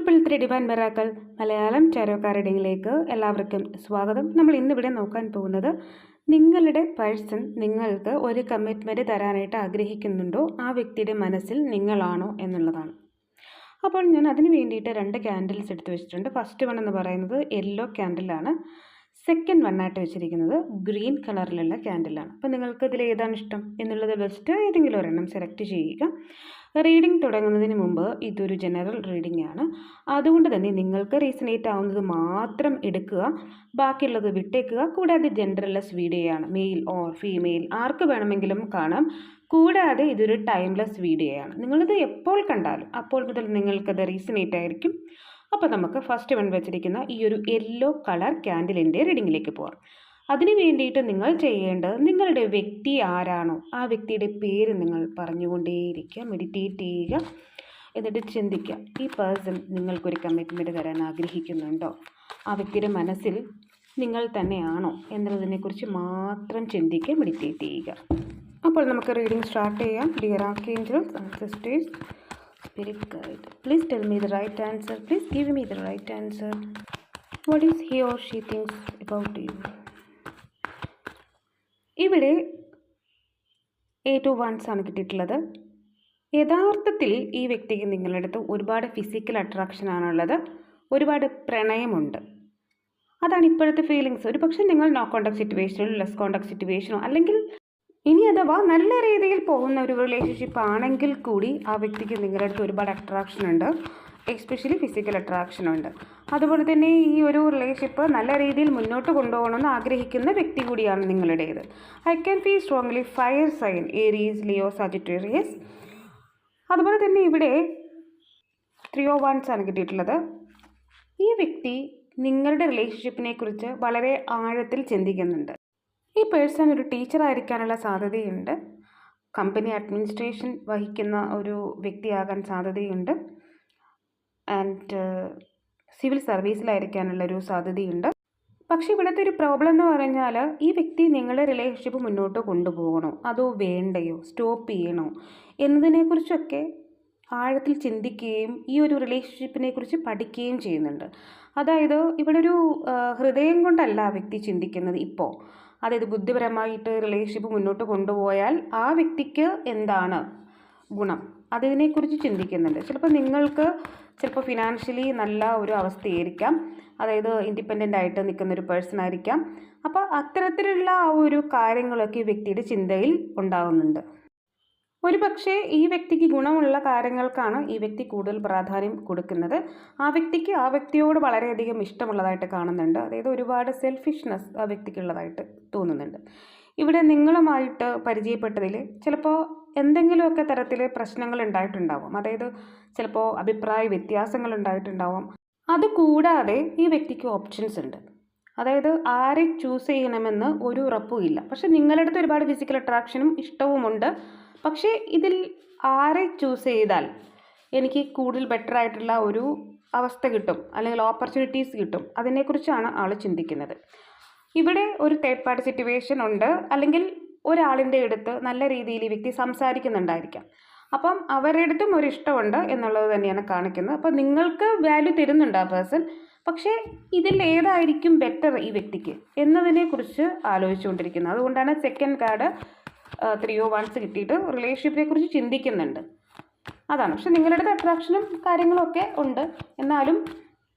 Triple three divine miracle Malayalam ചാരോക്കാർ റീഡിങ്ങിലേക്ക് എല്ലാവർക്കും സ്വാഗതം. നമ്മൾ ഇന്നിവിടെ നോക്കാൻ പോകുന്നത് നിങ്ങളുടെ പേഴ്സൺ നിങ്ങൾക്ക് ഒരു കമ്മിറ്റ്മെന്റ് തരാനായിട്ട് ആഗ്രഹിക്കുന്നുണ്ടോ? ആ വ്യക്തിയുടെ മനസ്സിൽ നിങ്ങളാണോ എന്നുള്ളതാണ്. അപ്പോൾ ഞാൻ അതിന് വേണ്ടിയിട്ട് രണ്ട് ക്യാൻഡിൽസ് എടുത്തു വെച്ചിട്ടുണ്ട്. ഫസ്റ്റ് വൺ എന്ന് പറയുന്നത് യെല്ലോ ക്യാൻഡിലാണ് സെക്കൻഡ് വണ്ണായിട്ട് വെച്ചിരിക്കുന്നത് ഗ്രീൻ കളറിലുള്ള ക്യാൻഡിലാണ് അപ്പോൾ നിങ്ങൾക്ക് ഇതിൽ ഏതാണ് ഇഷ്ടം? എന്നുള്ളത് വെച്ചിട്ട് ഏതെങ്കിലും ഒരെണ്ണം സെലക്ട് ചെയ്യുക. റീഡിംഗ് തുടങ്ങുന്നതിന് മുമ്പ് ഇതൊരു ജനറൽ റീഡിംഗ് ആണ്. അതുകൊണ്ട് തന്നെ നിങ്ങൾക്ക് റീസണേറ്റ് ആവുന്നത് മാത്രം എടുക്കുക ബാക്കിയുള്ളത് വിട്ടേക്കുക. കൂടാതെ ജെൻഡർലെസ് വീഡിയോ ആണ്. മെയിൽ ഓർ ഫീമെയിൽ ആർക്ക് വേണമെങ്കിലും കാണാം. കൂടാതെ ഇതൊരു ടൈംലെസ് വീഡിയോ ആണ്. നിങ്ങളിത് എപ്പോൾ കണ്ടാലും അപ്പോൾ മുതൽ നിങ്ങൾക്കത് റീസണേറ്റ് ആയിരിക്കും. അപ്പോൾ നമുക്ക് ഫസ്റ്റ് വൺ വെച്ചിരിക്കുന്ന ഈ ഒരു യെല്ലോ കളർ ക്യാൻഡിലിന്റെ റീഡിങ്ങിലേക്ക് പോകാം അതിന് വേണ്ടിയിട്ട് നിങ്ങൾ ചെയ്യേണ്ടത് നിങ്ങളുടെ വ്യക്തി ആരാണോ ആ വ്യക്തിയുടെ പേര് നിങ്ങൾ പറഞ്ഞുകൊണ്ടേയിരിക്കുക മെഡിറ്റേറ്റ് ചെയ്യുക എന്നിട്ട് ചിന്തിക്കുക. ഈ പേഴ്സൺ നിങ്ങൾക്കൊരു കമ്മിറ്റ്മെന്റ് തരാൻ ആഗ്രഹിക്കുന്നുണ്ടോ? ആ വ്യക്തിയുടെ മനസ്സിൽ നിങ്ങൾ തന്നെയാണോ എന്നുള്ളതിനെക്കുറിച്ച് മാത്രം ചിന്തിക്കുക മെഡിറ്റേറ്റ് ചെയ്യുക. അപ്പോൾ നമുക്ക് റീഡിംഗ് സ്റ്റാർട്ട് ചെയ്യാം. Dear archangels and sisters spirit guide please tell me the right answer please give me the right answer what is he or she things about you ഇവിടെ എ ടു വൺസ് ആണ് കിട്ടിയിട്ടുള്ളത്. യഥാർത്ഥത്തിൽ ഈ വ്യക്തിക്ക് നിങ്ങളുടെ അടുത്ത് ഒരുപാട് ഫിസിക്കൽ അട്രാക്ഷൻ ആണുള്ളത്. ഒരുപാട് പ്രണയമുണ്ട്. അതാണ് ഇപ്പോഴത്തെ ഫീലിങ്സ് ഒരു പക്ഷേ നിങ്ങൾ നോ കോണ്ടാക്ട് സിറ്റുവേഷനോ ലെസ് കോണ്ടാക്ട് സിറ്റുവേഷനോ അല്ലെങ്കിൽ ഇനി അഥവാ നല്ല രീതിയിൽ പോകുന്ന ഒരു റിലേഷൻഷിപ്പ് ആണെങ്കിൽ കൂടി ആ വ്യക്തിക്ക് നിങ്ങളുടെ അടുത്ത് ഒരുപാട് അട്രാക്ഷൻ ഉണ്ട്. എസ്പെഷ്യലി ഫിസിക്കൽ അട്രാക്ഷൻ ഉണ്ട്. അതുപോലെ തന്നെ ഈ ഒരു റിലേഷൻഷിപ്പ് നല്ല രീതിയിൽ മുന്നോട്ട് കൊണ്ടുപോകണമെന്ന് ആഗ്രഹിക്കുന്ന വ്യക്തി കൂടിയാണ് നിങ്ങളുടേത്. I can feel strongly fire sign Aries Leo Sagittarius അതുപോലെ തന്നെ ഇവിടെ ത്രിയോ വൺസ് ആണ് കിട്ടിയിട്ടുള്ളത്. ഈ വ്യക്തി നിങ്ങളുടെ റിലേഷൻഷിപ്പിനെ കുറിച്ച് വളരെ ആഴത്തിൽ ചിന്തിക്കുന്നുണ്ട്. ഈ പേഴ്സൺ ഒരു ടീച്ചർ ആയിരിക്കാനുള്ള സാധ്യതയുണ്ട്. കമ്പനി അഡ്മിനിസ്ട്രേഷൻ വഹിക്കുന്ന ഒരു വ്യക്തിയാകാൻ സാധ്യതയുണ്ട്. ആൻഡ് സിവിൽ സർവീസിലായിരിക്കാനുള്ളൊരു സാധ്യതയുണ്ട്. പക്ഷേ ഇവിടുത്തെ ഒരു പ്രോബ്ലം എന്ന് പറഞ്ഞാൽ ഈ വ്യക്തി നിങ്ങളുടെ റിലേഷൻഷിപ്പ് മുന്നോട്ട് കൊണ്ടുപോകണോ? അതോ വേണ്ടയോ? സ്റ്റോപ്പ് ചെയ്യണോ? എന്നതിനെക്കുറിച്ചൊക്കെ ആഴത്തിൽ ചിന്തിക്കുകയും ഈ ഒരു റിലേഷൻഷിപ്പിനെ കുറിച്ച് പഠിക്കുകയും ചെയ്യുന്നുണ്ട്. അതായത് ഇവിടെ ഒരു ഹൃദയം കൊണ്ടല്ല ആ വ്യക്തി ചിന്തിക്കുന്നത് ഇപ്പോൾ അതായത് ബുദ്ധിപരമായിട്ട് റിലേഷൻഷിപ്പ് മുന്നോട്ട് കൊണ്ടുപോയാൽ ആ വ്യക്തിക്ക് എന്താണ് ഗുണം? അതിനെക്കുറിച്ച് ചിന്തിക്കുന്നുണ്ട്. ചിലപ്പോൾ നിങ്ങൾക്ക് ചിലപ്പോൾ ഫിനാൻഷ്യലി നല്ല ഒരു അവസ്ഥയായിരിക്കാം. അതായത് ഇൻഡിപെൻഡന്റ് ആയിട്ട് നിൽക്കുന്ന ഒരു പേഴ്സൺ ആയിരിക്കാം. അപ്പോൾ അത്തരത്തിലുള്ള ആ ഒരു കാര്യങ്ങളൊക്കെ ഈ വ്യക്തിയുടെ ചിന്തയിൽ ഉണ്ടാകുന്നുണ്ട് ഒരു പക്ഷേ ഈ വ്യക്തിക്ക് ഗുണമുള്ള കാര്യങ്ങൾക്കാണ് ഈ വ്യക്തി കൂടുതൽ പ്രാധാന്യം കൊടുക്കുന്നത്. ആ വ്യക്തിക്ക് ആ വ്യക്തിയോട് വളരെയധികം ഇഷ്ടമുള്ളതായിട്ട് കാണുന്നുണ്ട്. അതായത് ഒരുപാട് സെൽഫിഷ്നെസ് ആ വ്യക്തിക്കുള്ളതായിട്ട് തോന്നുന്നുണ്ട്. ഇവിടെ നിങ്ങളുമായിട്ട് പരിചയപ്പെട്ടതിൽ ചിലപ്പോൾ എന്തെങ്കിലുമൊക്കെ തരത്തിൽ പ്രശ്നങ്ങൾ ഉണ്ടായിട്ടുണ്ടാവും അതായത് ചിലപ്പോൾ അഭിപ്രായ വ്യത്യാസങ്ങൾ ഉണ്ടായിട്ടുണ്ടാവും അതുകൂടാതെ ഈ വ്യക്തിക്ക് ഓപ്ഷൻസ് ഉണ്ട്. അതായത് ആരെ ചൂസ് ചെയ്യണമെന്ന് ഒരു ഉറപ്പും ഇല്ല. പക്ഷെ നിങ്ങളുടെ അടുത്ത് ഒരുപാട് ഫിസിക്കൽ അട്രാക്ഷനും ഇഷ്ടവുമുണ്ട് പക്ഷേ ഇതിൽ ആരെ ചൂസ് ചെയ്താൽ എനിക്ക് കൂടുതൽ ബെറ്റർ ആയിട്ടുള്ള ഒരു അവസ്ഥ കിട്ടും. അല്ലെങ്കിൽ ഓപ്പർച്യൂണിറ്റീസ് കിട്ടും. അതിനെക്കുറിച്ചാണ് ആൾ ചിന്തിക്കുന്നത്. ഇവിടെ ഒരു തേർഡ് പാർട്ടി സിറ്റുവേഷൻ ഉണ്ട്. അല്ലെങ്കിൽ ഒരാളിന്റെ അടുത്ത് നല്ല രീതിയിൽ ഈ വ്യക്തി സംസാരിക്കുന്നുണ്ടായിരിക്കാം. അപ്പം അവരുടെ അടുത്തും ഒരു ഇഷ്ടമുണ്ട് എന്നുള്ളത് തന്നെയാണ് കാണിക്കുന്നത്. അപ്പം നിങ്ങൾക്ക് വാല്യൂ തരുന്നുണ്ട് ആ പേഴ്സൺ പക്ഷേ ഇതിൽ ഏതായിരിക്കും ബെറ്റർ ഈ വ്യക്തിക്ക് എന്നതിനെക്കുറിച്ച് ആലോചിച്ചുകൊണ്ടിരിക്കുന്നത്. അതുകൊണ്ടാണ് സെക്കൻഡ് കാർഡ് ത്രീയോ വൺസ് കിട്ടിയിട്ട് റിലേഷൻഷിപ്പിനെ കുറിച്ച് ചിന്തിക്കുന്നുണ്ട്. അതാണ്. പക്ഷെ നിങ്ങളുടെ അടുത്ത് അട്രാക്ഷനും കാര്യങ്ങളൊക്കെ ഉണ്ട്. എന്നാലും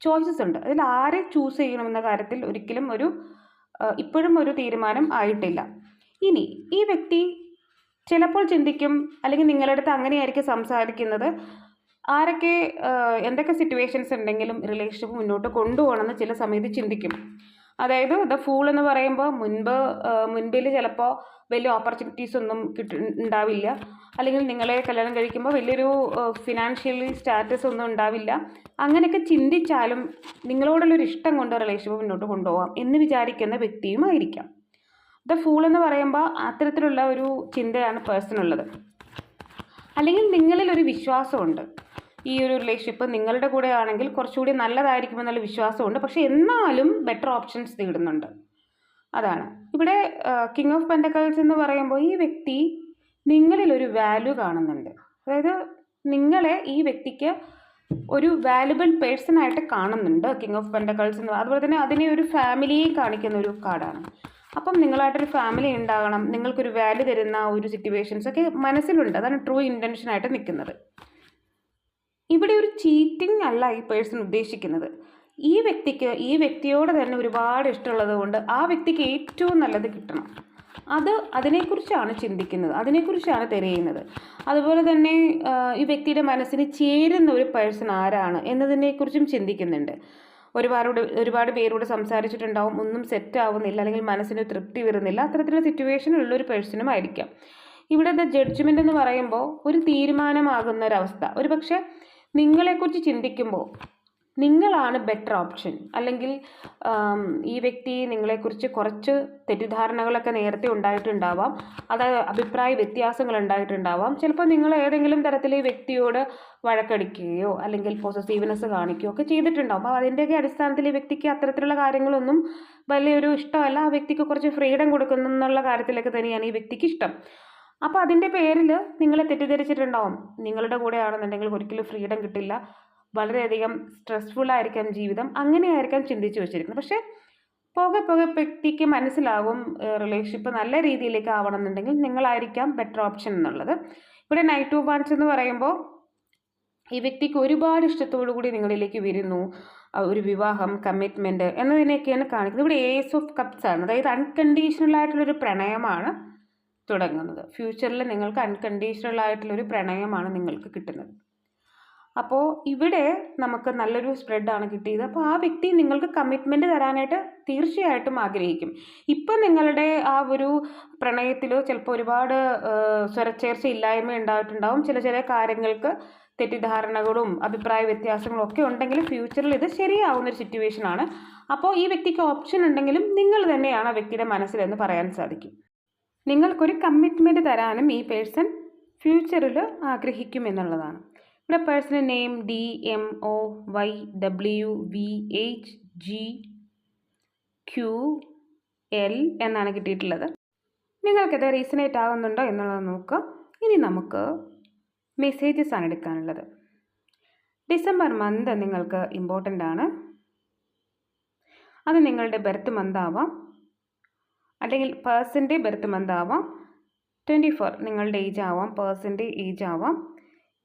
ചോയ്സസ് ഉണ്ട്. അതിൽ ആരെ ചൂസ് ചെയ്യണമെന്ന കാര്യത്തിൽ ഒരിക്കലും ഒരു ഇപ്പോഴും ഒരു തീരുമാനം ആയിട്ടില്ല. ഇനി ഈ വ്യക്തി ചിലപ്പോൾ ചിന്തിക്കും അല്ലെങ്കിൽ നിങ്ങളുടെ അടുത്ത് അങ്ങനെയായിരിക്കും സംസാരിക്കുന്നത് ആരൊക്കെ എന്തൊക്കെ സിറ്റുവേഷൻസ് ഉണ്ടെങ്കിലും റിലേഷൻഷിപ്പ് മുന്നോട്ട് കൊണ്ടുപോകണമെന്ന് ചില സമയത്ത് ചിന്തിക്കും. അതായത് ദ ഫൂൾ എന്ന് പറയുമ്പോൾ മുൻപ് മുൻപിൽ ചിലപ്പോൾ വലിയ ഓപ്പർച്യൂണിറ്റീസ് ഒന്നും കിട്ടി ഉണ്ടാവില്ല. അല്ലെങ്കിൽ നിങ്ങളെ കല്യാണം കഴിക്കുമ്പോൾ വലിയൊരു ഫിനാൻഷ്യലി സ്റ്റാറ്റസ് ഒന്നും ഉണ്ടാവില്ല. അങ്ങനെയൊക്കെ ചിന്തിച്ചാലും നിങ്ങളോടുള്ളൊരു ഇഷ്ടം കൊണ്ട് റിലേഷൻഷിപ്പ് മുന്നോട്ട് കൊണ്ടുപോകാം എന്ന് വിചാരിക്കുന്ന വ്യക്തിയുമായിരിക്കാം ദ ഫൂൾ എന്ന് പറയുമ്പോൾ അത്തരത്തിലുള്ള ഒരു ചിന്തയാണ് പേഴ്സണുള്ളത് അല്ലെങ്കിൽ നിങ്ങളിൽ ഒരു വിശ്വാസമുണ്ട്. ഈ ഒരു റിലേഷൻഷിപ്പ് നിങ്ങളുടെ കൂടെ ആണെങ്കിൽ കുറച്ചുകൂടി നല്ലതായിരിക്കുമെന്നുള്ള വിശ്വാസമുണ്ട്. പക്ഷേ എന്നാലും ബെറ്റർ ഓപ്ഷൻസ് തേടുന്നുണ്ട് അതാണ്. ഇവിടെ കിങ് ഓഫ് പെൻഡക്കൾസ് എന്ന് പറയുമ്പോൾ ഈ വ്യക്തി നിങ്ങളിൽ ഒരു വാല്യൂ കാണുന്നുണ്ട്. അതായത് നിങ്ങളെ ഈ വ്യക്തിക്ക് ഒരു വാല്യുബിൾ പേഴ്സൺ ആയിട്ട് കാണുന്നുണ്ട് കിങ് ഓഫ് പെൻഡക്കൾസ് എന്ന്. അതുപോലെ തന്നെ അതിനെ ഒരു ഫാമിലിയെ കാണിക്കുന്ന ഒരു കാർഡാണ് അപ്പം നിങ്ങളായിട്ടൊരു ഫാമിലി ഉണ്ടാകണം. നിങ്ങൾക്കൊരു വാല്യൂ തരുന്ന ഒരു സിറ്റുവേഷൻസ് ഒക്കെ മനസ്സിലുണ്ട്. അതാണ് ട്രൂ ഇന്റൻഷനായിട്ട് നിൽക്കുന്നത്. ഇവിടെ ഒരു ചീറ്റിംഗ് അല്ല ഈ പേഴ്സൺ ഉദ്ദേശിക്കുന്നത്. ഈ വ്യക്തിക്ക് ഈ വ്യക്തിയോട് തന്നെ ഒരുപാട് ഇഷ്ടമുള്ളത് കൊണ്ട് ആ വ്യക്തിക്ക് ഏറ്റവും നല്ലത് കിട്ടണം. അത് അതിനെക്കുറിച്ചാണ് ചിന്തിക്കുന്നത്. അതിനെക്കുറിച്ചാണ് തിരയുന്നത്. അതുപോലെ തന്നെ ഈ വ്യക്തിയുടെ മനസ്സിന് ചേരുന്ന ഒരു പേഴ്സൺ ആരാണ് എന്നതിനെക്കുറിച്ചും ചിന്തിക്കുന്നുണ്ട്. ഒരുപാട് ഒരുപാട് പേരോട് സംസാരിച്ചിട്ടുണ്ടാവും. ഒന്നും സെറ്റ് ആവുന്നില്ല. അല്ലെങ്കിൽ മനസ്സിന് തൃപ്തി വരുന്നില്ല. അത്തരത്തിലുള്ള സിറ്റുവേഷനുള്ള ഒരു പേഴ്സണും ആയിരിക്കാം. ഇവിടെ ദ ജഡ്ജ്മെന്റ് എന്ന് പറയുമ്പോൾ ഒരു തീരുമാനമാകുന്ന ഒരവസ്ഥ. ഒരു പക്ഷേ നിങ്ങളെക്കുറിച്ച് ചിന്തിക്കുമ്പോൾ നിങ്ങളാണ് ബെറ്റർ ഓപ്ഷൻ അല്ലെങ്കിൽ ഈ വ്യക്തി നിങ്ങളെക്കുറിച്ച് കുറച്ച് തെറ്റിദ്ധാരണകളൊക്കെ നേരത്തെ ഉണ്ടായിട്ടുണ്ടാവാം. അത് അഭിപ്രായ വ്യത്യാസങ്ങൾ ഉണ്ടായിട്ടുണ്ടാവാം. ചിലപ്പോൾ നിങ്ങൾ ഏതെങ്കിലും തരത്തിൽ ഈ വ്യക്തിയോട് വഴക്കടിക്കുകയോ അല്ലെങ്കിൽ പോസസീവ്നെസ് കാണിക്കുകയോ ഒക്കെ ചെയ്തിട്ടുണ്ടാവും. അപ്പോൾ അതിന്റെയൊക്കെ അടിസ്ഥാനത്തിൽ ഈ വ്യക്തിക്ക് അത്തരത്തിലുള്ള കാര്യങ്ങളൊന്നും വലിയൊരു ഇഷ്ടമല്ല. ആ വ്യക്തിക്ക് കുറച്ച് ഫ്രീഡം കൊടുക്കുന്നു എന്നുള്ള കാര്യത്തിലൊക്കെ തന്നെയാണ് ഈ വ്യക്തിക്ക് ഇഷ്ടം. അപ്പോൾ അതിന്റെ പേരിൽ നിങ്ങളെ തെറ്റിദ്ധരിച്ചിട്ടുണ്ടാവും. നിങ്ങളുടെ കൂടെ ആണെന്നുണ്ടെങ്കിൽ ഒരിക്കലും ഫ്രീഡം കിട്ടില്ല. വളരെയധികം സ്ട്രെസ്ഫുൾ ആയിരിക്കാം ജീവിതം. അങ്ങനെയായിരിക്കാം ചിന്തിച്ചു വെച്ചിരിക്കുന്നത്. പക്ഷേ പോകെ പോകെ വ്യക്തിക്ക് മനസ്സിലാവും റിലേഷൻഷിപ്പ് നല്ല രീതിയിലേക്ക് ആവണം എന്നുണ്ടെങ്കിൽ നിങ്ങളായിരിക്കാം ബെറ്റർ ഓപ്ഷൻ എന്നുള്ളത്. ഇവിടെ നൈറ്റ് ടു വൺസ് എന്ന് പറയുമ്പോൾ ഈ വ്യക്തിക്ക് ഒരുപാട് ഇഷ്ടത്തോടു കൂടി നിങ്ങളിലേക്ക് വരുന്നു. ഒരു വിവാഹം കമ്മിറ്റ്മെന്റ് എന്നതിനെയൊക്കെയാണ് കാണിക്കുന്നത്. ഇവിടെ ഏസ് ഓഫ് കപ്സ് ആണ്. അതായത് അൺകണ്ടീഷണൽ ആയിട്ടുള്ളൊരു പ്രണയമാണ് തുടങ്ങുന്നത്. ഫ്യൂച്ചറിൽ നിങ്ങൾക്ക് അൺകണ്ടീഷണൽ ആയിട്ടുള്ളൊരു പ്രണയമാണ് നിങ്ങൾക്ക് കിട്ടുന്നത്. അപ്പോൾ ഇവിടെ നമുക്ക് നല്ലൊരു സ്പ്രെഡാണ് കിട്ടിയത്. അപ്പോൾ ആ വ്യക്തി നിങ്ങൾക്ക് കമ്മിറ്റ്മെന്റ് തരാനായിട്ട് തീർച്ചയായിട്ടും ആഗ്രഹിക്കും. ഇപ്പം നിങ്ങളുടെ ആ ഒരു പ്രണയത്തിലോ ചിലപ്പോൾ ഒരുപാട് സ്വരച്ചേർച്ച ഇല്ലായ്മ ഉണ്ടായിട്ടുണ്ടാവും. ചില ചില കാര്യങ്ങൾക്ക് തെറ്റിദ്ധാരണകളും അഭിപ്രായ വ്യത്യാസങ്ങളും ഒക്കെ ഉണ്ടെങ്കിലും ഫ്യൂച്ചറിൽ ഇത് ശരിയാവുന്ന ഒരു സിറ്റുവേഷൻ ആണ്. അപ്പോൾ ഈ വ്യക്തിക്ക് ഓപ്ഷൻ ഉണ്ടെങ്കിലും നിങ്ങൾ തന്നെയാണ് ആ വ്യക്തിയുടെ മനസ്സിലെന്ന് പറയാൻ സാധിക്കും. നിങ്ങൾക്കൊരു കമ്മിറ്റ്മെന്റ് തരാനും ഈ പേഴ്സൺ ഫ്യൂച്ചറിൽ ആഗ്രഹിക്കും എന്നുള്ളതാണ്. ഇവിടെ personal name D M O Y W V H G Q L എന്നാണ് കിട്ടിയിട്ടുള്ളത്. നിങ്ങൾക്കത് റീസണേറ്റ് ആകുന്നുണ്ടോ എന്നുള്ളത് നോക്കുക. ഇനി നമുക്ക് മെസ്സേജസ് ആണ് എടുക്കാനുള്ളത്. ഡിസംബർ മന്ത് നിങ്ങൾക്ക് ഇമ്പോർട്ടന്റ് ആണ്. അത് നിങ്ങളുടെ ബർത്ത് മന്ത് ആവാം. അല്ലെങ്കിൽ പേഴ്സന്റെ ബർത്ത് മന്ത് ആവാം. ട്വന്റി ഫോർ നിങ്ങളുടെ ഏജ് ആവാം. പേഴ്സന്റെ ഏജ് ആവാം.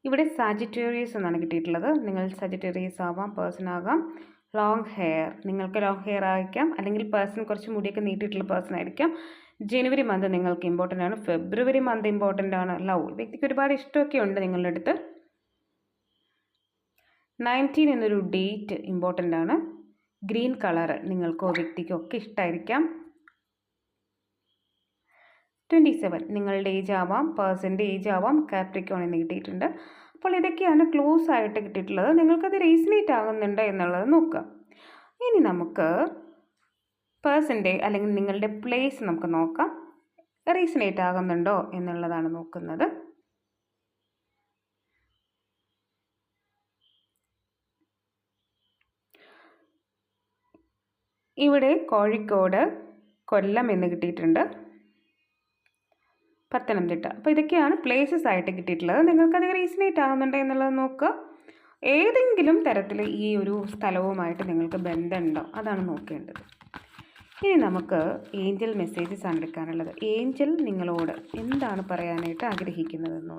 ഇവിടെ സാജിറ്റേറിയസ് എന്നാണ് കിട്ടിയിട്ടുള്ളത്. നിങ്ങൾ സജിറ്റേറിയസ് ആവാം പേഴ്സൺ ആകാം. ലോങ് ഹെയർ നിങ്ങൾക്ക് ലോങ് ഹെയർ ആയിരിക്കാം. അല്ലെങ്കിൽ പേഴ്സൺ കുറച്ച് മുടിയൊക്കെ നീട്ടിയിട്ടുള്ള പേഴ്സൺ ആയിരിക്കാം. ജനുവരി മന്ത് നിങ്ങൾക്ക് ഇമ്പോർട്ടന്റ് ആണ്. ഫെബ്രുവരി മന്ത് ഇമ്പോർട്ടന്റ് ആണ്. ലവ് വ്യക്തിക്ക് ഒരുപാട് ഇഷ്ടമൊക്കെ ഉണ്ട് നിങ്ങളുടെ അടുത്ത്. നയന്റീൻ എന്നൊരു ഡേറ്റ് ഇമ്പോർട്ടന്റ് ആണ്. ഗ്രീൻ കളർ നിങ്ങൾക്കോ വ്യക്തിക്കോ ഒക്കെ ഇഷ്ടമായിരിക്കാം ട്വന്റി സെവൻ നിങ്ങളുടെ ഏജ് ആവാം പേഴ്സന്റെ ഏജ് ആവാം കാപ്രിക്കോൺ എന്ന് കിട്ടിയിട്ടുണ്ട്. അപ്പോൾ ഇതൊക്കെയാണ് ക്ലോസ് ആയിട്ട് കിട്ടിയിട്ടുള്ളത്. നിങ്ങൾക്കത് റീസണേറ്റ് ആകുന്നുണ്ട് എന്നുള്ളത് നോക്കുക. ഇനി നമുക്ക് പേഴ്സന്റെ അല്ലെങ്കിൽ നിങ്ങളുടെ പ്ലേസ് നമുക്ക് നോക്കാം. റീസണേറ്റ് ആകുന്നുണ്ടോ എന്നുള്ളതാണ് നോക്കുന്നത്. ഇവിടെ കോഴിക്കോട് കൊല്ലം എന്ന് കിട്ടിയിട്ടുണ്ട്. പത്തനംതിട്ട. അപ്പോൾ ഇതൊക്കെയാണ് പ്ലേസസ് ആയിട്ട് കിട്ടിയിട്ടുള്ളത്. നിങ്ങൾക്കത് റീസണേറ്റ് ആകുന്നുണ്ടോ എന്നുള്ളത് നോക്കുക. ഏതെങ്കിലും തരത്തിൽ ഈ ഒരു സ്ഥലവുമായിട്ട് നിങ്ങൾക്ക് ബന്ധമുണ്ടോ? അതാണ് നോക്കേണ്ടത്. ഇനി നമുക്ക് ഏഞ്ചൽ മെസ്സേജസ് ആണ് എടുക്കാനുള്ളത്. ഏഞ്ചൽ നിങ്ങളോട് എന്താണ് പറയാനായിട്ട് ആഗ്രഹിക്കുന്നതെന്നോ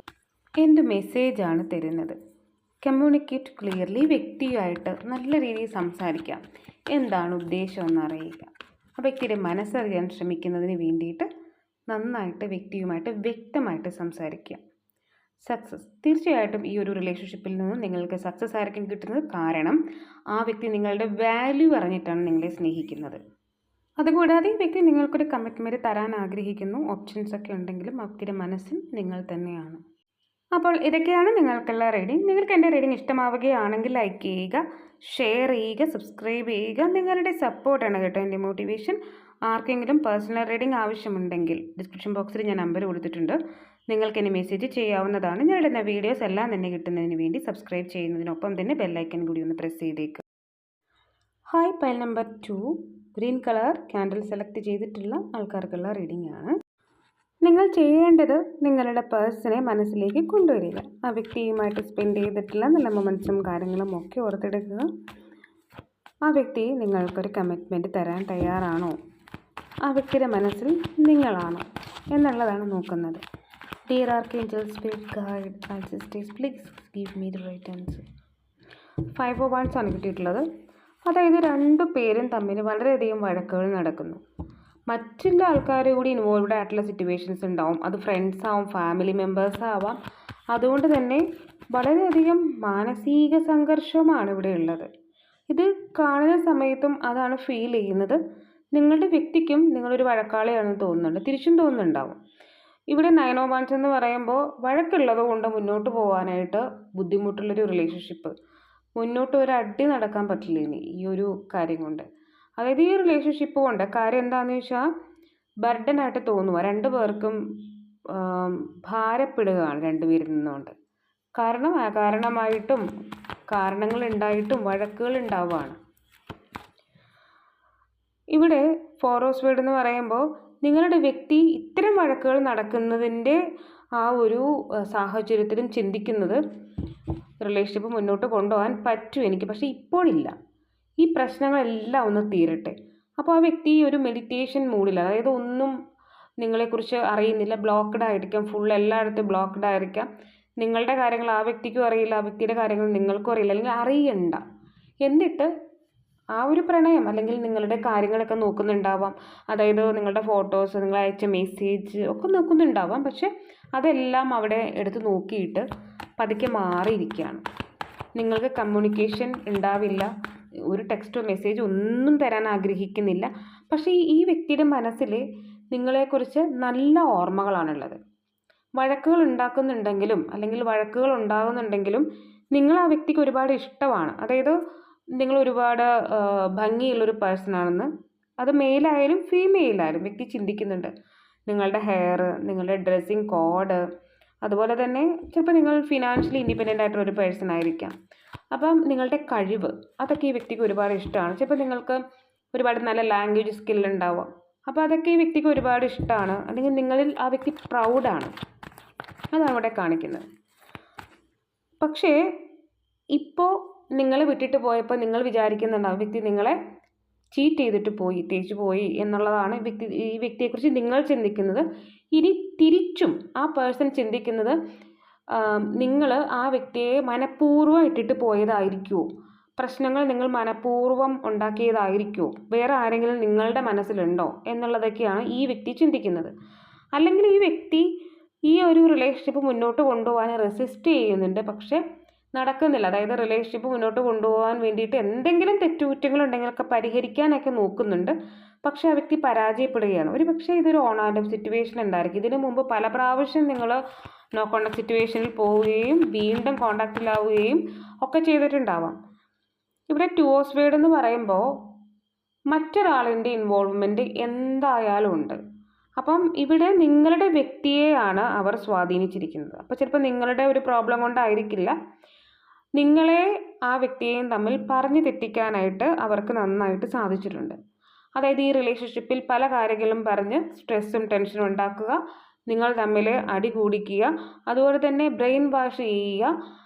എന്ത് മെസ്സേജാണ് തരുന്നത്? കമ്മ്യൂണിക്കേറ്റ് ക്ലിയർലി വ്യക്തിയായിട്ട് നല്ല രീതിയിൽ സംസാരിക്കാം. എന്താണ് ഉദ്ദേശം എന്ന് അറിയുക. ആ വ്യക്തിയുടെ മനസ്സറിയാൻ ശ്രമിക്കുന്നതിന് വേണ്ടിയിട്ട് നന്നായിട്ട് വ്യക്തിയുമായിട്ട് വ്യക്തമായിട്ട് സംസാരിക്കുക. സക്സസ് തീർച്ചയായിട്ടും ഈ ഒരു റിലേഷൻഷിപ്പിൽ നിന്ന് നിങ്ങൾക്ക് സക്സസ് ആയിരിക്കും കിട്ടുന്നത് കാരണം ആ വ്യക്തി നിങ്ങളുടെ വാല്യൂ അറിഞ്ഞിട്ടാണ് നിങ്ങളെ സ്നേഹിക്കുന്നത്. അതുകൂടാതെ ഈ വ്യക്തി നിങ്ങൾക്കൊരു കമ്മിറ്റ്മെന്റ് തരാൻ ആഗ്രഹിക്കുന്നു. ഓപ്ഷൻസ് ഒക്കെ ഉണ്ടെങ്കിലും വ്യക്തിയുടെ മനസ്സിൽ നിങ്ങൾ തന്നെയാണ്. അപ്പോൾ ഇതൊക്കെയാണ് നിങ്ങൾക്കുള്ള റീഡിംഗ് നിങ്ങൾക്ക് എന്റെ റീഡിംഗ് ഇഷ്ടമാവുകയാണെങ്കിൽ ലൈക്ക് ചെയ്യുക ഷെയർ ചെയ്യുക സബ്സ്ക്രൈബ് ചെയ്യുക. നിങ്ങളുടെ സപ്പോർട്ടാണ് കേട്ടോ എന്റെ മോട്ടിവേഷൻ ആർക്കെങ്കിലും പേഴ്സണൽ റീഡിംഗ് ആവശ്യമുണ്ടെങ്കിൽ ഡിസ്ക്രിപ്ഷൻ ബോക്സിൽ ഞാൻ നമ്പർ കൊടുത്തിട്ടുണ്ട്. നിങ്ങൾക്ക് എന്നെ മെസ്സേജ് ചെയ്യാവുന്നതാണ്. ഞാൻ ഇടുന്ന വീഡിയോസ് എല്ലാം തന്നെ കിട്ടുന്നതിന് വേണ്ടി സബ്സ്ക്രൈബ് ചെയ്യുന്നതിനൊപ്പം തന്നെ ബെല്ലൈക്കൻ കൂടി ഒന്ന് പ്രസ് ചെയ്തേക്കുക hi pile number two green colour candle select ചെയ്തിട്ടുള്ള ആൾക്കാർക്കുള്ള റീഡിംഗ് ആണ്. നിങ്ങൾ ചെയ്യേണ്ടത് നിങ്ങളുടെ പേഴ്സണെ മനസ്സിലേക്ക് കൊണ്ടുവരിക. ആ വ്യക്തിയുമായിട്ട് സ്പെൻഡ് ചെയ്തിട്ടുള്ള നല്ല മൊമെൻസും കാര്യങ്ങളും ഒക്കെ ഓർത്തെടുക്കുക. ആ വ്യക്തി നിങ്ങൾക്കൊരു കമ്മിറ്റ്മെന്റ് തരാൻ തയ്യാറാണോ? ആ മനസ്സിൽ നിങ്ങളാണോ എന്നുള്ളതാണ് നോക്കുന്നത്. Dear archangel spirit guide ancestors please give me the right answer five of wands ആണ് കിട്ടിയിട്ടുള്ളത്. അതായത് രണ്ടു പേരും തമ്മിൽ വളരെയധികം വഴക്കുകൾ നടക്കുന്നു. മറ്റുള്ള ആൾക്കാർ കൂടി ഇൻവോൾവ്ഡ് ആയിട്ടുള്ള സിറ്റുവേഷൻസ് ഉണ്ടാവും. അത് ഫ്രണ്ട്സ് ആവും ഫാമിലി മെമ്പേഴ്സ് ആവാം. അതുകൊണ്ട് തന്നെ വളരെയധികം മാനസിക സംഘർഷമാണ് ഇവിടെ ഉള്ളത്. ഇത് കാണുന്ന സമയത്തും അതാണ് ഫീൽ ചെയ്യുന്നത്. നിങ്ങളുടെ വ്യക്തിക്കും നിങ്ങളൊരു വഴക്കാളിയാണെന്ന് തോന്നുന്നുണ്ട്. തിരിച്ചും തോന്നുന്നുണ്ടാവും. ഇവിടെ നയൻ ഓ വൺസ് എന്ന് പറയുമ്പോൾ വഴക്കുള്ളത് കൊണ്ട് മുന്നോട്ട് പോകാനായിട്ട് ബുദ്ധിമുട്ടുള്ളൊരു റിലേഷൻഷിപ്പ് മുന്നോട്ട് ഒരു അടി നടക്കാൻ പറ്റില്ല ഇനി ഈ ഒരു കാര്യം കൊണ്ട്. അതായത് ഈ റിലേഷൻഷിപ്പ് കൊണ്ട് കാര്യം എന്താണെന്ന് വെച്ചാൽ ബർഡനായിട്ട് തോന്നുക രണ്ട് പേർക്കും ഭാരപ്പെടുകയാണ് രണ്ടുപേരിൽ നിന്നുകൊണ്ട്. കാരണം കാരണമായിട്ടും കാരണങ്ങൾ ഉണ്ടായിട്ടും വഴക്കുകൾ ഉണ്ടാവുകയാണ് ഇവിടെ ഫോറോസ് വേർഡ് എന്ന് പറയുമ്പോൾ നിങ്ങളുടെ വ്യക്തി ഇത്തരം വഴക്കുകൾ നടക്കുന്നതിന്റെ ആ ഒരു സാഹചര്യത്തിലും ചിന്തിക്കുന്നത് റിലേഷൻഷിപ്പ് മുന്നോട്ട് കൊണ്ടുപോകാൻ പറ്റും എനിക്ക്. പക്ഷേ ഇപ്പോഴില്ല. ഈ പ്രശ്നങ്ങളെല്ലാം ഒന്ന് തീരട്ടെ. അപ്പോൾ ആ വ്യക്തി ഒരു മെഡിറ്റേഷൻ മൂഡിൽ അതായത് ഒന്നും നിങ്ങളെക്കുറിച്ച് അറിയുന്നില്ല ബ്ലോക്ക്ഡ് ആയിരിക്കാം ഫുൾ എല്ലായിടത്തും ബ്ലോക്ക്ഡ് ആയിരിക്കാം. നിങ്ങളുടെ കാര്യങ്ങൾ ആ വ്യക്തിക്കും അറിയില്ല ആ വ്യക്തിയുടെ കാര്യങ്ങൾ നിങ്ങൾക്കും അറിയില്ല അല്ലെങ്കിൽ അറിയണ്ട. എന്നിട്ട് ആ ഒരു പ്രണയം അല്ലെങ്കിൽ നിങ്ങളുടെ കാര്യങ്ങളൊക്കെ നോക്കുന്നുണ്ടാവാം. അതായത് നിങ്ങളുടെ ഫോട്ടോസ് നിങ്ങൾ അയച്ച മെസ്സേജ് ഒക്കെ നോക്കുന്നുണ്ടാവാം. പക്ഷെ അതെല്ലാം അവിടെ എടുത്ത് നോക്കിയിട്ട് പതുക്കെ മാറിയിരിക്കുകയാണ്. നിങ്ങൾക്ക് കമ്മ്യൂണിക്കേഷൻ ഉണ്ടാവില്ല. ഒരു ടെക്സ്റ്റോ മെസ്സേജോ ഒന്നും തരാൻ ആഗ്രഹിക്കുന്നില്ല. പക്ഷേ ഈ വ്യക്തിയുടെ മനസ്സിൽ നിങ്ങളെക്കുറിച്ച് നല്ല ഓർമ്മകളാണുള്ളത്. വഴക്കുകൾ ഉണ്ടാക്കുന്നുണ്ടെങ്കിലും അല്ലെങ്കിൽ വഴക്കുകൾ ഉണ്ടാകുന്നുണ്ടെങ്കിലും നിങ്ങൾ ആ വ്യക്തിക്ക് ഒരുപാട് ഇഷ്ടമാണ്. അതായത് നിങ്ങൾ ഒരുപാട് ഭംഗിയുള്ളൊരു പേഴ്സൺ ആണെന്ന്. അത് മെയിലായാലും ഫീമെയിലായാലും വ്യക്തി ചിന്തിക്കുന്നുണ്ട്. നിങ്ങളുടെ ഹെയർ നിങ്ങളുടെ ഡ്രസ്സിങ് കോഡ് അതുപോലെ തന്നെ ചിലപ്പോൾ നിങ്ങൾ ഫിനാൻഷ്യലി ഇൻഡിപെൻഡന്റ് ആയിട്ടുള്ള ഒരു പേഴ്സൺ ആയിരിക്കാം. അപ്പം നിങ്ങളുടെ കഴിവ് അതൊക്കെ ഈ വ്യക്തിക്ക് ഒരുപാട് ഇഷ്ടമാണ്. ചിലപ്പോൾ നിങ്ങൾക്ക് ഒരുപാട് നല്ല ലാംഗ്വേജ് സ്കിൽ ഉണ്ടാവുക അപ്പോൾ അതൊക്കെ ഈ വ്യക്തിക്ക് ഒരുപാട് ഇഷ്ടമാണ്. അല്ലെങ്കിൽ നിങ്ങളിൽ ആ വ്യക്തി പ്രൗഡാണ് അതാണ് ഇവിടെ കാണിക്കുന്നത്. പക്ഷേ ഇപ്പോൾ നിങ്ങളെ വിട്ടിട്ട് പോയപ്പോൾ നിങ്ങൾ വിചാരിക്കുന്നുണ്ടാവും വ്യക്തി നിങ്ങളെ ചീറ്റ് ചെയ്തിട്ട് പോയി തിരിച്ചു പോയി എന്നുള്ളതാണ് വ്യക്തി ഈ വ്യക്തിയെക്കുറിച്ച് നിങ്ങൾ ചിന്തിക്കുന്നത്. ഇനി തിരിച്ചും ആ പേഴ്സൺ ചിന്തിക്കുന്നത് നിങ്ങൾ ആ വ്യക്തിയെ മനഃപൂർവം ഇട്ടിട്ട് പോയതായിരിക്കുമോ പ്രശ്നങ്ങൾ നിങ്ങൾ മനഃപൂർവം ഉണ്ടാക്കിയതായിരിക്കുമോ വേറെ ആരെങ്കിലും നിങ്ങളുടെ മനസ്സിലുണ്ടോ എന്നുള്ളതൊക്കെയാണ് ഈ വ്യക്തി ചിന്തിക്കുന്നത്. അല്ലെങ്കിൽ ഈ വ്യക്തി ഈ ഒരു റിലേഷൻഷിപ്പ് മുന്നോട്ട് കൊണ്ടുപോകാൻ റെസിസ്റ്റ് ചെയ്യുന്നുണ്ട്. പക്ഷേ നടക്കുന്നില്ല. അതായത് റിലേഷൻഷിപ്പ് മുന്നോട്ട് കൊണ്ടുപോകാൻ വേണ്ടിയിട്ട് എന്തെങ്കിലും തെറ്റുകുറ്റങ്ങളുണ്ടെങ്കിലൊക്കെ പരിഹരിക്കാനൊക്കെ നോക്കുന്നുണ്ട്. പക്ഷെ ആ വ്യക്തി പരാജയപ്പെടുകയാണ്. ഒരു പക്ഷേ ഇതൊരു ഓൺ ആൻഡ് സിറ്റുവേഷൻ ഉണ്ടായിരിക്കും. ഇതിനു മുമ്പ് പല പ്രാവശ്യം നിങ്ങൾ നോ കോണ്ടാക്ട് സിറ്റുവേഷനിൽ പോവുകയും വീണ്ടും കോണ്ടാക്റ്റിലാവുകയും ഒക്കെ ചെയ്തിട്ടുണ്ടാവാം. ഇവിടെ ടു ഓസ് വേഡ് എന്ന് പറയുമ്പോൾ മറ്റൊരാളിന്റെ ഇൻവോൾവ്മെന്റ് എന്തായാലും ഉണ്ട്. അപ്പം ഇവിടെ നിങ്ങളുടെ വ്യക്തിയെയാണ് അവർ സ്വാധീനിച്ചിരിക്കുന്നത്. അപ്പോൾ ചിലപ്പോൾ നിങ്ങളുടെ ഒരു പ്രോബ്ലം കൊണ്ടായിരിക്കില്ല. നിങ്ങളെ ആ വ്യക്തിയെയും തമ്മിൽ പറഞ്ഞു തെറ്റിക്കാനായിട്ട് അവർക്ക് നന്നായിട്ട് സാധിച്ചിട്ടുണ്ട്. അതായത് ഈ റിലേഷൻഷിപ്പിൽ പല കാര്യങ്ങളും പറഞ്ഞ് സ്ട്രെസ്സും ടെൻഷനും ഉണ്ടാക്കുക നിങ്ങൾ തമ്മിൽ അടി കൂടിക്കുക അതുപോലെ തന്നെ ബ്രെയിൻ വാഷ് ചെയ്യുക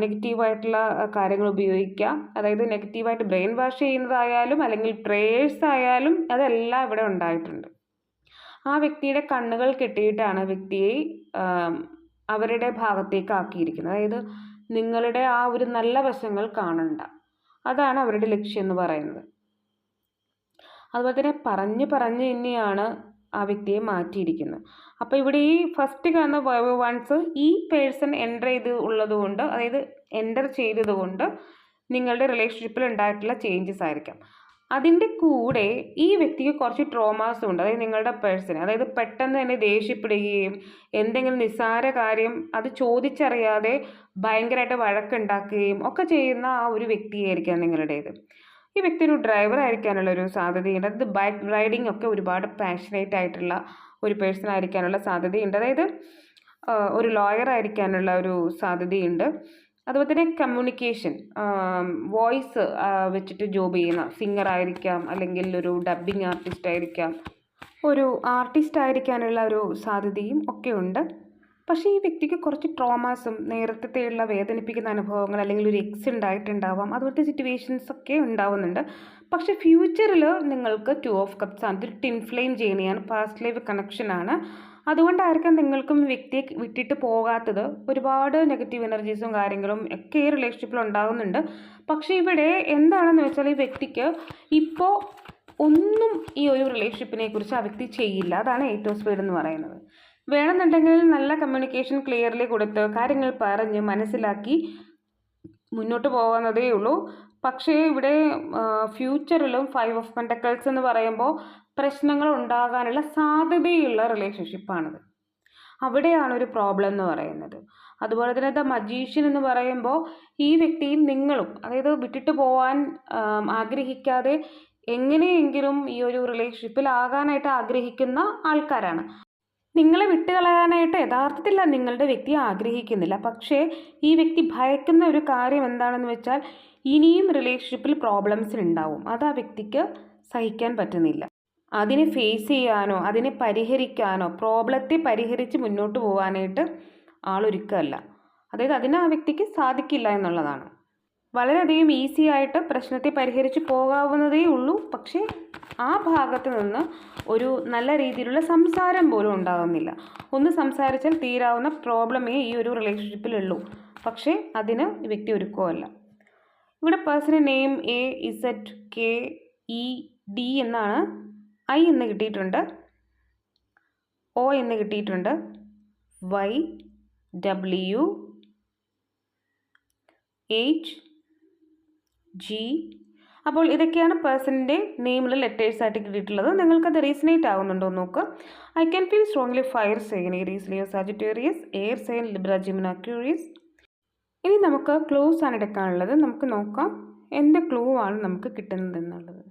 നെഗറ്റീവായിട്ടുള്ള കാര്യങ്ങൾ ഉപയോഗിക്കുക. അതായത് നെഗറ്റീവായിട്ട് ബ്രെയിൻ വാഷ് ചെയ്യുന്നതായാലും അല്ലെങ്കിൽ പ്രേയേഴ്സ് ആയാലും അതെല്ലാം ഇവിടെ ഉണ്ടായിട്ടുണ്ട്. ആ വ്യക്തിയുടെ കണ്ണുകൾ കെട്ടിയിട്ടാണ് വ്യക്തിയെ അവരുടെ ഭാഗത്തേക്ക് ആക്കിയിരിക്കുന്നത്. അതായത് നിങ്ങളുടെ ആ ഒരു നല്ല വശങ്ങൾ കാണണ്ട. അതാണ് അവരുടെ ലക്ഷ്യം എന്ന് പറയുന്നത്. അതുപോലെ തന്നെ പറഞ്ഞ് പറഞ്ഞ് തന്നെയാണ് ആ വ്യക്തിയെ മാറ്റിയിരിക്കുന്നത്. അപ്പോൾ ഇവിടെ ഈ ഫസ്റ്റ് കാണുന്ന വൺസ് ഈ പേഴ്സൺ എന്റർ ചെയ്ത് ഉള്ളതുകൊണ്ട് അതായത് എന്റർ ചെയ്തതുകൊണ്ട് നിങ്ങളുടെ റിലേഷൻഷിപ്പിൽ ഉണ്ടായിട്ടുള്ള ചേഞ്ചസ് ആയിരിക്കാം. അതിന്റെ കൂടെ ഈ വ്യക്തിക്ക് കുറച്ച് ട്രോമാസും ഉണ്ട്. അതായത് നിങ്ങളുടെ പേഴ്സൺ അതായത് പെട്ടെന്ന് തന്നെ ദേഷ്യപ്പെടുകയും എന്തെങ്കിലും നിസ്സാര കാര്യം അത് ചോദിച്ചറിയാതെ ഭയങ്കരമായിട്ട് വഴക്കുണ്ടാക്കുകയും ഒക്കെ ചെയ്യുന്ന ആ ഒരു വ്യക്തിയായിരിക്കാം നിങ്ങളുടേത്. ഈ വ്യക്തി ഒരു ഡ്രൈവർ ആയിരിക്കാനുള്ള ഒരു സാധ്യതയുണ്ട്. അതായത് ബൈക്ക് റൈഡിംഗ് ഒക്കെ ഒരുപാട് പാഷനേറ്റ് ആയിട്ടുള്ള ഒരു പേഴ്സൺ ആയിരിക്കാനുള്ള സാധ്യതയുണ്ട്. അതായത് ഒരു ലോയർ ആയിരിക്കാനുള്ള ഒരു സാധ്യതയുണ്ട്. അതുപോലെ തന്നെ കമ്മ്യൂണിക്കേഷൻ വോയിസ് വെച്ചിട്ട് ജോബ് ചെയ്യുന്ന സിംഗർ ആയിരിക്കാം അല്ലെങ്കിൽ ഒരു ഡബ്ബിംഗ് ആർട്ടിസ്റ്റ് ആയിരിക്കാം ഒരു ആർട്ടിസ്റ്റ് ആയിരിക്കാനുള്ള ഒരു സാധ്യതയും ഒക്കെ ഉണ്ട്. പക്ഷേ ഈ വ്യക്തിക്ക് കുറച്ച് ട്രോമാസും നേരത്തെയുള്ള വേദനിപ്പിക്കുന്ന അനുഭവങ്ങൾ അല്ലെങ്കിൽ ഒരു എക്സ് ഉണ്ടായിട്ടുണ്ടാവാം അതുപോലത്തെ സിറ്റുവേഷൻസ് ഒക്കെ ഉണ്ടാവുന്നുണ്ട്. പക്ഷേ ഫ്യൂച്ചറിൽ നിങ്ങൾക്ക് ടു ഓഫ് കപ്സ് ആണ് ഇതൊരു ടിൻഫ്ലെയിം ജേണിയാണ് പാസ്റ്റ് ലൈഫ് കണക്ഷനാണ് അതുകൊണ്ടായിരിക്കാം നിങ്ങൾക്കും വ്യക്തിയെ വിട്ടിട്ട് പോകാത്തത്. ഒരുപാട് നെഗറ്റീവ് എനർജീസും കാര്യങ്ങളും ഒക്കെ ഈ റിലേഷൻഷിപ്പിൽ ഉണ്ടാകുന്നുണ്ട്. പക്ഷേ ഇവിടെ എന്താണെന്ന് വെച്ചാൽ ഈ വ്യക്തിക്ക് ഇപ്പോൾ ഒന്നും ഈ ഒരു റിലേഷൻഷിപ്പിനെ കുറിച്ച് ആ വ്യക്തി ചെയ്യില്ല. അതാണ് ഏറ്റവും സ്പീഡ് എന്ന് പറയുന്നത്. വേണമെന്നുണ്ടെങ്കിൽ നല്ല കമ്മ്യൂണിക്കേഷൻ ക്ലിയർലി കൊടുത്ത് കാര്യങ്ങൾ പറഞ്ഞ് മനസ്സിലാക്കി മുന്നോട്ട് പോകാവുന്നതേ ഉള്ളൂ. പക്ഷേ ഇവിടെ ഫ്യൂച്ചറിലും ഫൈവ് ഓഫ് പെന്റക്കിൾസ് എന്ന് പറയുമ്പോൾ പ്രശ്നങ്ങൾ ഉണ്ടാകാനുള്ള സാധ്യതയുള്ള റിലേഷൻഷിപ്പാണിത് അവിടെയാണ് ഒരു പ്രോബ്ലം എന്ന് പറയുന്നത്. അതുപോലെ തന്നെ ദ മജീഷ്യൻ എന്ന് പറയുമ്പോൾ ഈ വ്യക്തിയും നിങ്ങളും അതായത് വിട്ടിട്ട് പോവാൻ ആഗ്രഹിക്കാതെ എങ്ങനെയെങ്കിലും ഈ ഒരു റിലേഷൻഷിപ്പിൽ ആകാനായിട്ട് ആഗ്രഹിക്കുന്ന ആൾക്കാരാണ്. നിങ്ങളെ വിട്ടുകളയാനായിട്ട് യഥാർത്ഥത്തിൽ നിങ്ങളുടെ വ്യക്തി ആഗ്രഹിക്കുന്നില്ല. പക്ഷേ ഈ വ്യക്തി ഭയക്കുന്ന ഒരു കാര്യം എന്താണെന്ന് വെച്ചാൽ ഇനിയും റിലേഷൻഷിപ്പിൽ പ്രോബ്ലംസ് ഉണ്ടാവും. അത് ആ വ്യക്തിക്ക് സഹിക്കാൻ പറ്റുന്നില്ല. അതിനെ ഫേസ് ചെയ്യാനോ അതിനെ പരിഹരിക്കാനോ പ്രോബ്ലത്തെ പരിഹരിച്ച് മുന്നോട്ട് പോകാനായിട്ട് ആളൊരുക്കമല്ല. അതായത് അതിന് ആ വ്യക്തിക്ക് സാധിക്കില്ല എന്നുള്ളതാണ്. വളരെയധികം ഈസി ആയിട്ട് പ്രശ്നത്തെ പരിഹരിച്ച് പോകാവുന്നതേ ഉള്ളൂ. പക്ഷേ ആ ഭാഗത്ത് നിന്ന് ഒരു നല്ല രീതിയിലുള്ള സംസാരം പോലും ഉണ്ടാകുന്നില്ല ഒന്ന് സംസാരിച്ചാൽ തീരാവുന്ന പ്രോബ്ലമേ ഈ ഒരു റിലേഷൻഷിപ്പിലുള്ളൂ പക്ഷേ അതിന് വ്യക്തി ഒരുക്കമല്ല ഇവിടെ personal name A Z K E D എന്നാണ് ഐ എന്ന് കിട്ടിയിട്ടുണ്ട്. ഒ എന്ന് കിട്ടിയിട്ടുണ്ട്. Y W H G. അപ്പോൾ ഇതൊക്കെയാണ് പേഴ്സണിന്റെ നെയിമിൽ ലെറ്റേഴ്സ് ആയിട്ട് കിട്ടിയിട്ടുള്ളത്. നിങ്ങൾക്കത് റീസണേറ്റ് ആകുന്നുണ്ടോ എന്ന് നോക്ക്. I can feel strongly fire sign Aries Leo Sagittarius air sign Libra Gemini ഇനി നമുക്ക് ക്ലൂസ് ആണ് എടുക്കാനുള്ളത്. നമുക്ക് നോക്കാം. എന്ത് ക്ലൂ ആണ് നമുക്ക് കിട്ടുന്നത് എന്നുള്ളത്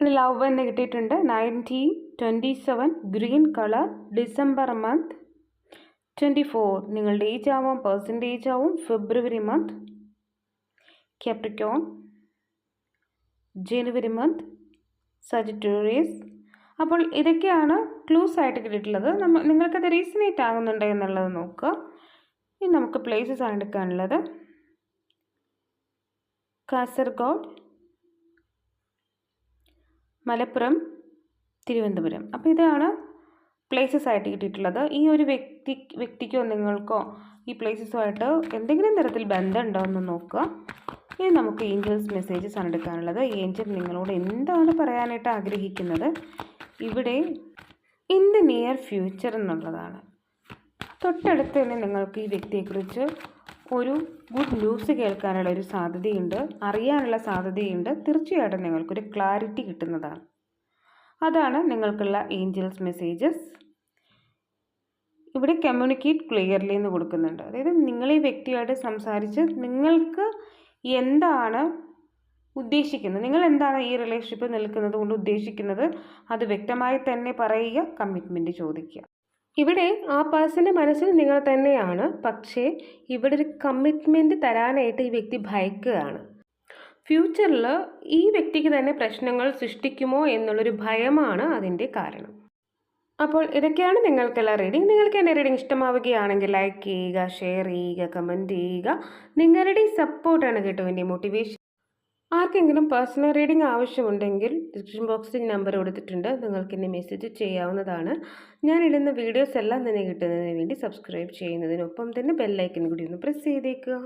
ലവ് എന്ന് കിട്ടിയിട്ടുണ്ട്. Nineteen twenty seven green colour December month twenty four നിങ്ങളുടെ ഏജ് ആവാം പേഴ്സന്റേജ് ആവും. February month Capricorn January month Sagittarius അപ്പോൾ ഇതൊക്കെയാണ് ക്ലൂസ് ആയിട്ട് കിട്ടിയിട്ടുള്ളത്. നമ്മൾ നിങ്ങൾക്കത് റീസണേറ്റ് ആകുന്നുണ്ടോ എന്നുള്ളത് നോക്കുക. ഇനി നമുക്ക് പ്ലേസസ് ആണ് എടുക്കാനുള്ളത്. കാസർഗോഡ് മലപ്പുറം തിരുവനന്തപുരം. അപ്പോൾ ഇതാണ് പ്ലേസസ് ആയിട്ട് കിട്ടിയിട്ടുള്ളത്. ഈ ഒരു വ്യക്തി വ്യക്തിക്കോ നിങ്ങൾക്കോ ഈ പ്ലേസസുമായിട്ട് എന്തെങ്കിലും തരത്തിൽ ബന്ധമുണ്ടോ എന്ന് നോക്കുക. ഇനി നമുക്ക് ഏഞ്ചൽസ് മെസ്സേജസ് ആണ് എടുക്കാനുള്ളത്. ഏഞ്ചൽ നിങ്ങളോട് എന്താണ് പറയാനായിട്ട് ആഗ്രഹിക്കുന്നത്? ഇവിടെ ഇൻ ദ നിയർ ഫ്യൂച്ചർ എന്നുള്ളതാണ്. തൊട്ടടുത്ത് തന്നെ നിങ്ങൾക്ക് ഈ വ്യക്തിയെക്കുറിച്ച് ഒരു ഗുഡ് ന്യൂസ് കേൾക്കാനുള്ള ഒരു സാധ്യതയുണ്ട് അറിയാനുള്ള സാധ്യതയുണ്ട്. തീർച്ചയായിട്ടും നിങ്ങൾക്കൊരു ക്ലാരിറ്റി കിട്ടുന്നതാണ്. അതാണ് നിങ്ങൾക്കുള്ള ഏഞ്ചൽസ് മെസ്സേജസ് ഇവിടെ കമ്മ്യൂണിക്കേറ്റ് ക്ലിയർലി എന്ന് കൊടുക്കുന്നുണ്ട്. അതായത് നിങ്ങൾ ഈ വ്യക്തിയായിട്ട് സംസാരിച്ച് നിങ്ങൾക്ക് എന്താണ് ഉദ്ദേശിക്കുന്നത്? നിങ്ങൾ എന്താണ് ഈ റിലേഷൻഷിപ്പ് നിൽക്കുന്നത് കൊണ്ട് ഉദ്ദേശിക്കുന്നത്? അത് വ്യക്തമായി തന്നെ പറയുക കമ്മിറ്റ്മെന്റ് ചോദിക്കുക. ഇവിടെ ആ പേഴ്സന്റെ മനസ്സിൽ നിങ്ങൾ തന്നെയാണ്. പക്ഷേ ഇവിടെ ഒരു കമ്മിറ്റ്മെന്റ് തരാനായിട്ട് ഈ വ്യക്തി ഭയക്കുകയാണ്. ഫ്യൂച്ചറിൽ ഈ വ്യക്തിക്ക് തന്നെ പ്രശ്നങ്ങൾ സൃഷ്ടിക്കുമോ എന്നുള്ളൊരു ഭയമാണ് അതിന്റെ കാരണം. അപ്പോൾ ഇതൊക്കെയാണ് നിങ്ങൾക്കുള്ള റീഡിംഗ് നിങ്ങൾക്ക് എന്റെ റീഡിംഗ് ഇഷ്ടമാവുകയാണെങ്കിൽ ലൈക്ക് ചെയ്യുക ഷെയർ ചെയ്യുക കമന്റ് ചെയ്യുക. നിങ്ങളുടെ സപ്പോർട്ടാണ് കേട്ടോ എന്റെ മോട്ടിവേഷൻ ആർക്കെങ്കിലും പേഴ്സണൽ റീഡിംഗ് ആവശ്യമുണ്ടെങ്കിൽ ഡിസ്ക്രിപ്ഷൻ ബോക്സിൽ നമ്പർ കൊടുത്തിട്ടുണ്ട്. നിങ്ങൾക്ക് എന്നെ മെസ്സേജ് ചെയ്യാവുന്നതാണ്. ഞാൻ ഇടുന്ന വീഡിയോസ് എല്ലാം തന്നെ കിട്ടുന്നതിന് വേണ്ടി സബ്സ്ക്രൈബ് ചെയ്യുന്നതിനൊപ്പം തന്നെ ബെല്ലൈക്കൻ കൂടി ഒന്ന് പ്രസ് ചെയ്തേക്കുക.